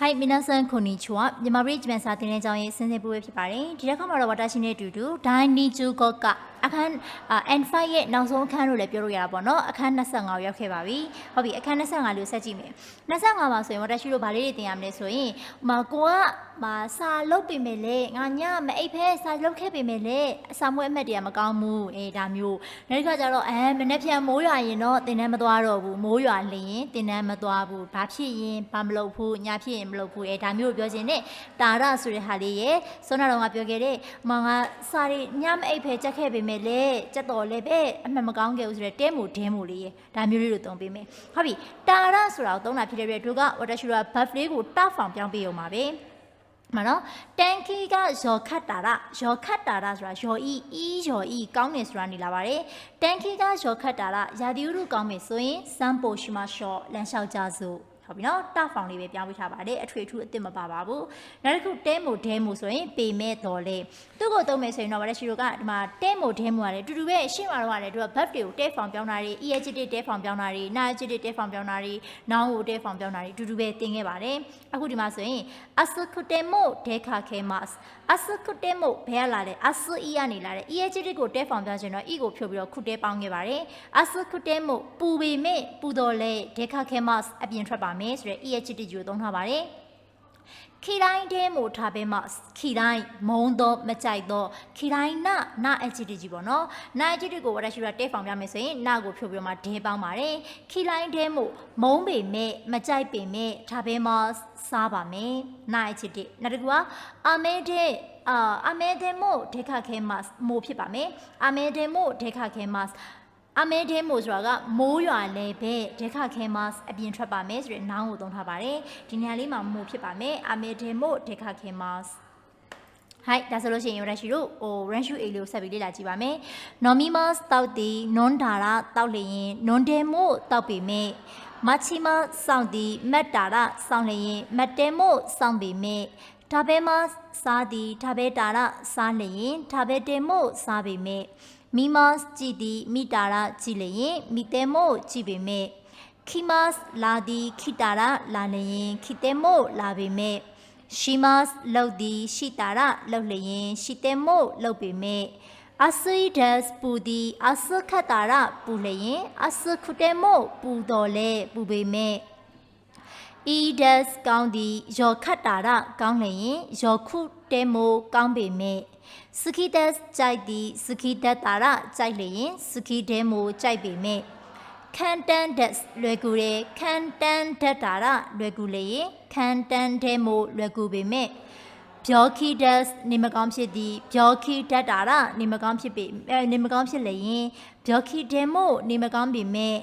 ဟိုင်မီနာဆန်ခွန်နီချွာမြန်မာပြည်ဂျပန်စာတင်တဲ့ကျောင်းရဲ့ဆင်းဆင်းပွဲဖြစ်ပါတယ်ဒီတစ်ခါမှာတော့ဝါတာရှင်နဲ့အတူတူဒိုင်းနီဂျူကော့က အခန်းအာ N5 ရဲ့နောက်ဆုံးအခန်းလို့လည်းပြောလို့ရတာပေါ့နော်။အခန်း25ကိုရောက်ခဲ့ပါပြီ။ဟုတ်ပြီအခန်း25လို့ဆက်ကြည့်မယ်။25မှာဆိုရင်ဝါတာရှိတို့ဗာလေးတွေသင်ရမလဲဆိုရင်ဟိုမှာကိုကမှာစာလုတ်ပေမဲ့လေငါညမအိပ်ဖဲစာလုတ်ခဲ့ပေမဲ့လေအစာမွေးအမှတ်တွေကမကောင်းဘူး။အေးဒါမျိုး။နောက်တစ်ခါကျတော့အဲမနေ့ပြန်မိုးရွာရင်တော့သင်တန်းမသွားတော့ဘူး။မိုးရွာလရင်သင်တန်းမသွားဘူး။ဘာဖြစ်ရင်ဘာမလုပ်ဘူး။ညဖြစ်ရင်မလုပ်ဘူး။အဲဒါမျိုးကိုပြောချင်တဲ့တာရဆိုတဲ့ဟာလေးရဲ့စောနာတော်ကပြောခဲ့တဲ့မောင်ကစာရီညမအိပ်ဖဲကြက်ခဲ့ပေမဲ့လေကြက်တော်လည်းပဲအမှန်မကောင်းခဲ့ဘူးဆိုတဲ့တဲမိုဒင်းမိုလေးရဲ့ဒါမျိုးလေးကိုသုံးပေးမယ်။ဟုတ်ပြီ။တာရဆိုတာကိုသုံးတာဖြစ်တဲ့အတွက်တို့က water shura buff လေးကိုတောက်ဖောင်ပြောင်းပေးအောင်ပါပဲ။မနော်တန်ကီကရော်ခတ်တာရရော်ခတ်တာရဆိုတာရော်ဤဤရော်ဤကောင်းနေဆိုတာနေလာပါတယ်တန်ကီကရော်ခတ်တာရရာဒီဥရုကောင်းမယ်ဆိုရင်စမ်းပိုရှိမရှို့လမ်းလျှောက်ကြစို့ ဟုတ်ပြီနော်တဖောင်လေးပဲပြောင်းပေးထားပါတယ်အထွေထူးအစ်စ်မပါပါဘူးနောက်တစ်ခုတဲမိုဒဲမိုဆိုရင်ပေမဲ့တော်လေသူ့ကိုသုံးမယ်ဆိုရင်တော့ဗါလက်ရှိတို့ကဒီမှာတဲမိုဒဲမိုရတယ်တူတူပဲအရှင်းမှာတော့ရတယ်သူက buff တွေကိုတဲဖောင်ပြောင်းတာတွေ EH တွေတဲဖောင်ပြောင်းတာတွေ NH တွေတဲဖောင်ပြောင်းတာတွေနောင်ကိုတဲဖောင်ပြောင်းတာတွေတူတူပဲတင်ခဲ့ပါတယ်အခုဒီမှာဆိုရင် asukutemo dekakemas asukutemo ဘယ်ကလာလဲ asu e ကနေလာတယ် EH တွေကိုတဲဖောင်ပြောင်းချင်တော့ e ကိုဖြုတ်ပြီးတော့ခုတဲပေါင်းခဲ့ပါတယ် asukutemo ပူပေမဲ့ပူတော်လဲ dekakemas အပြင်ထွက်ပါမယ်ဆိုတဲ့ EH တွေကိုသုံးထားပါတယ်ခီတိုင်းတဲမို့ထားပေးမှခီတိုင်းမုံတော့မကြိုက်တော့ခီတိုင်းနနာအချစ်တကြီးပေါ့နော်နာအချစ်တကိုဝရရှိရတဲဖောင်ပြမယ်ဆိုရင်နာကိုဖြုတ်ပြီးတော့မှဒဲပေါင်းပါတယ်ခီတိုင်းတဲမို့မုံပေမဲ့မကြိုက်ပေမဲ့ထားပေးမှစားပါမယ်နာအချစ်တနောက်တစ်ခုကအမဲတဲ့အာအမဲတဲ့မို့ဒေခခဲမတ်မို့ဖြစ်ပါမယ်အမဲတဲ့မို့ဒေခခဲမတ် အမဲတဲမို့ဆိုတာကမိုးရွာလဲပဲဒက်ခခဲမတ်အပြင်ထွက်ပါမယ်ဆိုတဲ့နောင်းကိုသုံးထားပါတယ်ဒီနေရာလေးမှာမို့ဖြစ်ပါမယ်အမဲတဲမို့ဒက်ခခဲမတ်ဟိုက်ဒါဆိုလို့ရှိရင်ရရှိတို့ဟို range a လေးကိုဆက်ပြီးလေ့လာကြည့်ပါမယ်။ Nomimus တောက်တီ non ဒါရတောက်လျင် non demo တောက်ပေမဲ့ Machima စောင့်တီ mat ဒါရစောင့်လျင် mat demo စောင့်ပေမဲ့ဒါဘဲမစားတီဒါဘဲဒါရစားလျင်ဒါဘဲ demo စားပေမဲ့ မိမတ်ကြည်တီမိတာရကြည်လျင်မိတဲမို့ကြည်ပေမဲ့ခီမတ်လာတီခိတာရလာလျင်ခိတဲမို့လာပေမဲ့ရှိမတ်လောက်သည်ရှိတာရလောက်လျင်ရှိတဲ့မို့လောက်ပေမဲ့အဆွိဒတ်ပူသည်အဆွခတ်တာရပူလျင်အဆွခုတဲ့မို့ပူတော်လဲပူပေမဲ့ edus ကောင်းသည်ယောခတ်တာရကောင်းလျင်ယောခုတဲမို့ကောင်းပေမဲ့စခိဒတ်ကြိုက်သည်စခိဒတ်တာရကြိုက်လျင်စခိတဲမို့ကြိုက်ပေမဲ့ခံတန်ဒက်လွယ်ကူတယ်ခံတန်ဒက်တာရလွယ်ကူလေရင်ခံတန်တဲ့မို့လွယ်ကူပေမဲ့ဘျောခီဒက်နေမကောင်းဖြစ်သည်ဘျောခီဒက်တာရနေမကောင်းဖြစ်ပေအဲနေမကောင်းဖြစ်လေရင်ဘျောခီတဲ့မို့နေမကောင်းပေမဲ့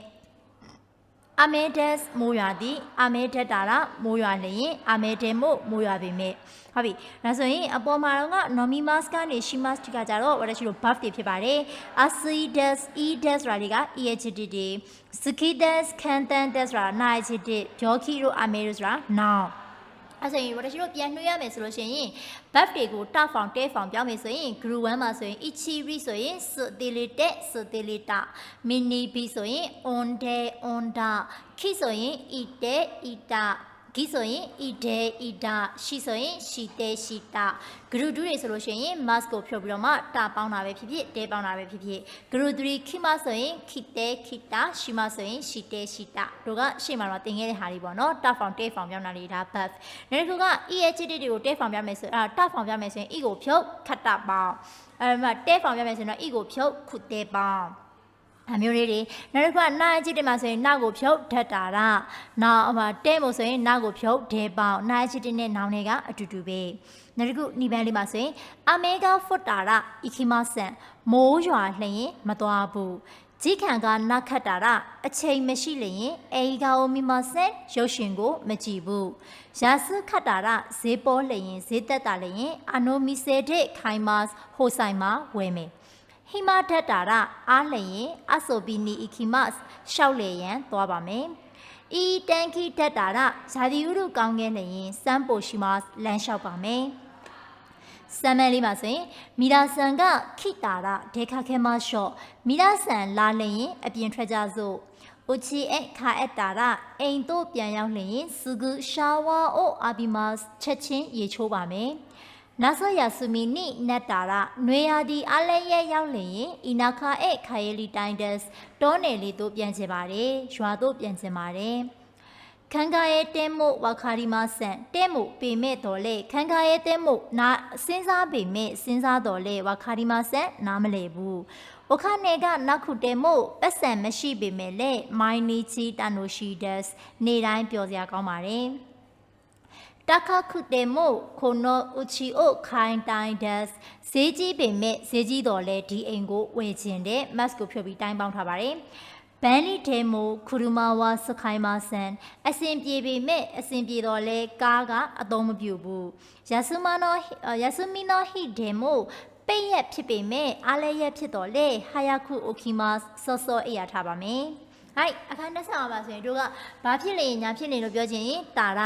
အမေဒက်မိုးရွာသည်အမေဒက်တာရမိုးရွာလျင်အမေတဲ့မို့မိုးရွာပေမဲ့ဟုတ်ပြီဒါဆိုရင်အပေါ်မှာတော့က nomimas ကနေ shimas တိကကြတော့ what ရှိလို့ buff တွေဖြစ်ပါတယ် acidas edas ဆိုတာတွေက ehd တွေ skidas cantandas ဆိုတာ naihd ပြောခီတို့ ameru ဆိုတာ noun အဲ့ဆိုရင်ဝတရှိတို့ပြန်နှွှေးရမယ်ဆိုလို့ရှိရင် buff တွေကို top form တဲ form ပြောင်းမယ်ဆိုရင် group 1မှာဆိုရင် ichiri ဆိုရင် sutilite sutilita mini b ဆိုရင် onde onda ki ဆိုရင် ite ita ဂီဆိုရင်ဣဒေဣဒရှိဆိုရင်ရှိတဲရှိတာဂရုဒူတွေဆိုလို့ရှိရင် mask ကိုဖြုတ်ပြီးတော့မှတာပေါင်းတာပဲဖြစ်ဖြစ်တဲပေါင်းတာပဲဖြစ်ဖြစ်ဂရုဒူခိမဆိုရင်ခိတဲခိတာရှိမဆိုရင်ရှိတဲရှိတာတို့ကရှေ့မှာတော့တင်ခဲ့တဲ့ဟာတွေပေါ့နော် top form တဲ form ပြောင်းတာတွေဒါ buff နောက်တစ်ခုက eh တွေကိုတဲ form ပြောင်းမယ်ဆိုအာ top form ပြောင်းမယ်ဆိုရင် e ကိုဖြုတ်ခတ်တာပေါင်းအဲ့မှာတဲ form ပြောင်းမယ်ဆိုရင်တော့ e ကိုဖြုတ်ခုတဲပေါင်း အမျိုးလေးတွေနောက်တစ်ခုကနာအကြည့်တယ်မှာဆိုရင်နာကိုဖြုတ်ဓာတ်တာရနောက်ဟိုတဲမို့ဆိုရင်နာကိုဖြုတ်ဒဲပေါင်နာအကြည့်တဲ့နောင်တွေကအတူတူပဲနောက်တစ်ခုနိဗ္ဗာန်လေးမှာဆိုရင်အမေဂါဖွတ်တာရဣခိမဆန်မိုးရွာလျင်မသွားဘူးကြီးခံကနခတ်တာရအချိန်မရှိလျင်အေဂါအိုမီမဆန်ရုပ်ရှင်ကိုမကြည့်ဘူးရာစခတ်တာရဈေးပေါ်လျင်ဈေးသက်တာလျင်အနိုမီဆေတဲ့ခိုင်မတ်ဟိုဆိုင်မှာဝယ်မယ် ဟိမဒတ်တာရအားလျင်အဆိုဘီနီအီခီမတ်ရှောက်လေရန်သွားပါမယ်။ဤတန်ခီဒတ်တာရဇာတိဥရုကောင်းငယ်လျင်စမ်းပိုရှိမတ်လမ်းလျှောက်ပါမယ်။စမ်းမဲလေးပါဆိုရင်မီရာဆန်ကခိတာရဒေခခဲမရှော့မီရာဆန်လာလျင်အပြင်ထွက်ကြစို့အိုချီအခါအက်တာရာအိမ်တို့ပြန်ရောက်လျင်စဂူရှာဝါအိုအာဘီမတ်ချက်ချင်းရေချိုးပါမယ် နာဆယာဆူမီနိနက်တာရာနွေရာဒီအလဲရဲရောက်လျင်အီနာခါအခါယလီတိုင်းဒက်စ်တောနယ်လေးတို့ပြန်ချင်ပါတယ်ရွာတို့ပြန်ချင်ပါတယ်ခန်ကာရဲ့တဲမို့ဝါခါရီမဆန်တဲမို့ပေမဲ့တော်လေခန်ကာရဲ့တဲမို့နာစဉ်းစားပေမဲ့စဉ်းစားတော်လေဝါခါရီမဆန်နားမလဲဘူး။အခါနေကနောက်ခုတဲမို့ပတ်စံမရှိပေမဲ့လေမိုင်းနီချီတန်နိုရှိဒက်နေတိုင်းပြောစရာကောင်းပါတယ်။ တခါခုတဲမို့ခိုနိုဥချီအိုခိုင်တိုင်းဒက်ဈေးကြီးပေမဲ့ဈေးကြီးတော်လဲဒီအိမ်ကိုဝယ်ခြင်းတဲ့ mask ကိုဖြုတ်ပြီးတိုင်းပေါင်းထားပါတယ်။ဘန်လီဒေမိုခူရူမာဝါစခိုင်မာဆန်အစင်ပြေပေမဲ့အစင်ပြေတော့လဲကားကအသုံးမပြုဘူးယာဆုမနောယာဆုမီနောဟီဒေမိုပိတ်ရက်ဖြစ်ပေမဲ့အားလဲရက်ဖြစ်တော့လေဟာယာခုအိုခီမာဆော့ဆော့အေးရထားပါမယ် ဟိုက်အခန်း25ပါဆိုရင်တို့ကဘာဖြစ်လေညာဖြစ်နေလို့ပြောချင်ရင်တာရ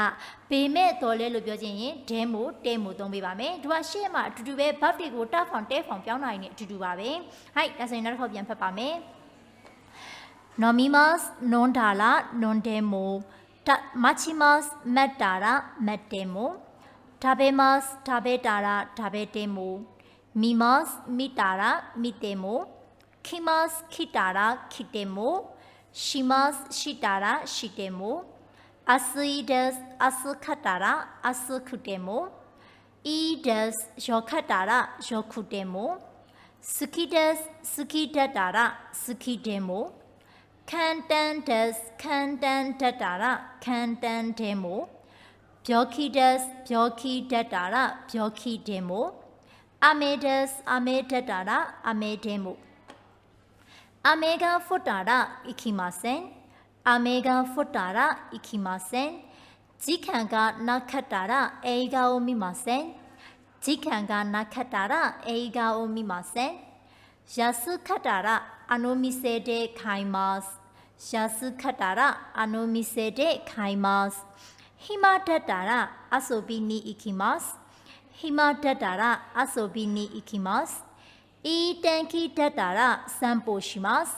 ပေမဲ့တော်လဲလို့ပြောချင်ရင်ဒဲမိုတဲမိုသုံးပေးပါမယ်တို့ကရှေ့မှာအတူတူပဲဘတ်တွေကိုတက်ဖောင်တဲဖောင်ပြောင်းနိုင်နေအတူတူပါပဲဟိုက်ဒါဆိုရင်နောက်တစ်ခေါက်ပြန်ဖတ်ပါမယ် Nomimas non dala non demo machimas mettara mettemo tabemas tabetara tabetemo mimas mitara mitemo kimas kitara kitemo shimas shitara shitemo asidas asukhatara asukutemo idas yokhatara yokutemo sukidas sukidatara sukidemo ခံတန်ဒက်ခံတန်ဒက်တာရခံတန်ဒေမို しますしたらしても、暑いです、暑かたら暑くても、いいです、よかたらよくても、好きです、好きだたら好きでも、簡単です、簡単だったら簡単でも、病気です、病気だたら病気でも、雨です、雨だたら雨でも。 မီစေဒေခိုင်မတ်ရှာစုခတ်တာရအနိုမီစေတဲ့ခိုင်မတ်ဟိမဒတ်တာရအဆိုဘီနီအီခီမတ်ဟိမဒတ်တာရအဆိုဘီနီအီခီမတ်အီတန်ခီဒတ်တာရစမ်ပိုရှိမတ်အီတန်ခီဒတ်တာရစမ်ပိုရှိမတ်မိရာဆန်ကခိတာရဒေခခဲမရှောမိရာဆန်ကခိတာရဒေခခဲ いい天気出たら散歩します。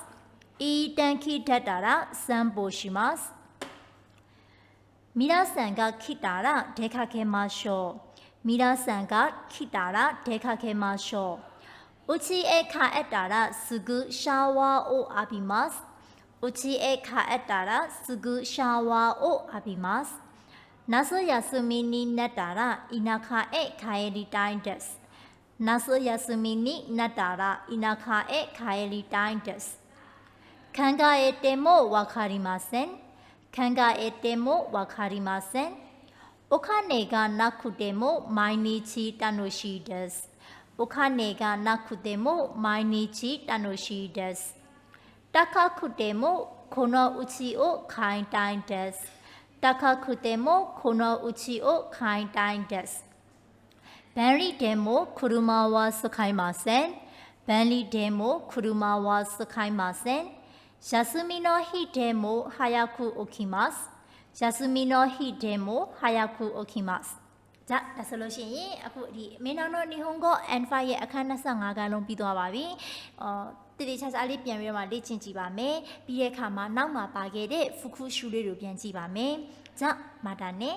いい天気出たら散歩します。皆さんが来たら出かけましょう。皆さんが来たら出かけましょう。うちへ帰ったらすぐシャワーを浴びます。うちへ帰ったらすぐシャワーを浴びます。夏休みになったら田舎へ帰りたいです。夏休みになったら田舎へ帰りたいです。考えてもわかりません。考えてもわかりません。お金がなくても毎日楽しいです。お金がなくても毎日楽しいです。高くてもこのうちを買いたいです。高くてもこのうちを買いたいです。 ဘန်ရီဒဲမိုခူရူမာဝါစခိုင်းမာဆန်ဘန်လီဒဲမိုခူရူမာဝါစခိုင်းမာဆန်ယာစမီနိုဟီဒဲမိုဟာယာကူအိုကီမတ်ယာစမီနိုဟီဒဲမိုဟာယာကူအိုကီမတ်ဒါဒါဆိုလို့ရှိရင်အခုဒီမင်းတော်တို့နေဟွန်ကော N5 ရဲ့အခန်း25ခန်းလုံးပြီးသွားပါပြီ။အော်တတိချာချာလေးပြန်ပြီးတော့မှလေ့ကျင့်ကြည့်ပါမယ်။ပြီးတဲ့အခါမှာနောက်မှာပါခဲ့တဲ့ဖူကူရှူလေးတို့ပြန်ကြည့်ပါမယ်။ကြောင့်မာတာနဲ့